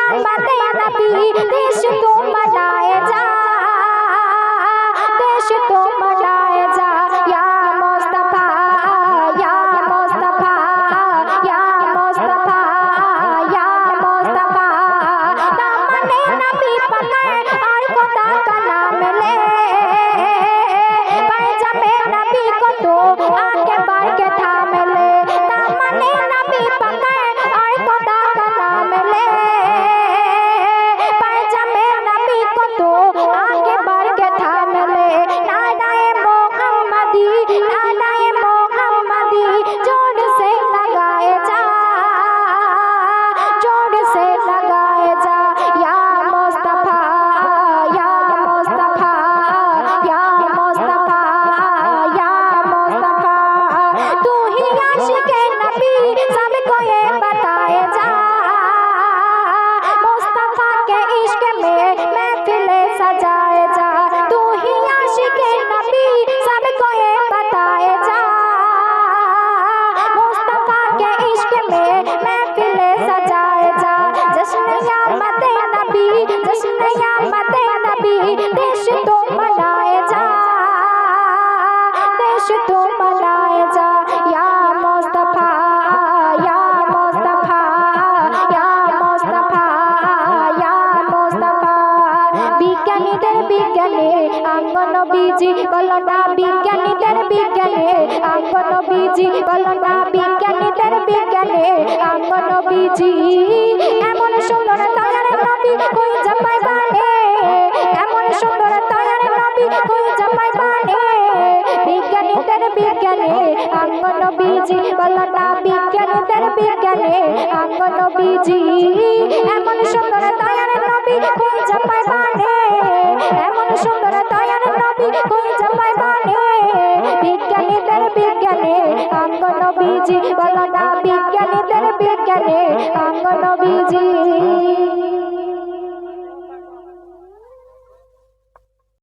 জামাতে নবী দেশ তো মনায় যা, দেশ তো মনায় যা, ইয়া মুস্তাফা ইয়া মুস্তাফা ইয়া মুস্তাফা মানে আর কথা কা নাম में महफिले सजाए जा। तू ही आशिक नबी, सबको ये बताए जा। मुस्तफ़ा के इश्क में सजाए जा। जश्न नबी जश्न यामत नबी, देश तो আঙ্গন বীজি বলো না বিজ্ঞানীদের বিজ্ঞানে আঙ্গন বীজি বলো না বিজ্ঞানীদের বিজ্ঞানে আঙ্গন বীজি। এমন সুন্দর তায়ার নবী কই জাপাই বানে এমন সুন্দর তায়ার নবী কই জাপাই বানে। বিজ্ঞানীদের বিজ্ঞানে আঙ্গন বীজি বলো না বিজ্ঞানীদের বিজ্ঞানে আঙ্গন বীজি। এমন সুন্দর তায়ার নবী কই জাপাই তায়ার জামাই বানে বিজ্ঞানীদের বিজ্ঞানে আঙ্গন বীজি বলো না বিজ্ঞানীদের বিজ্ঞানে আঙ্গন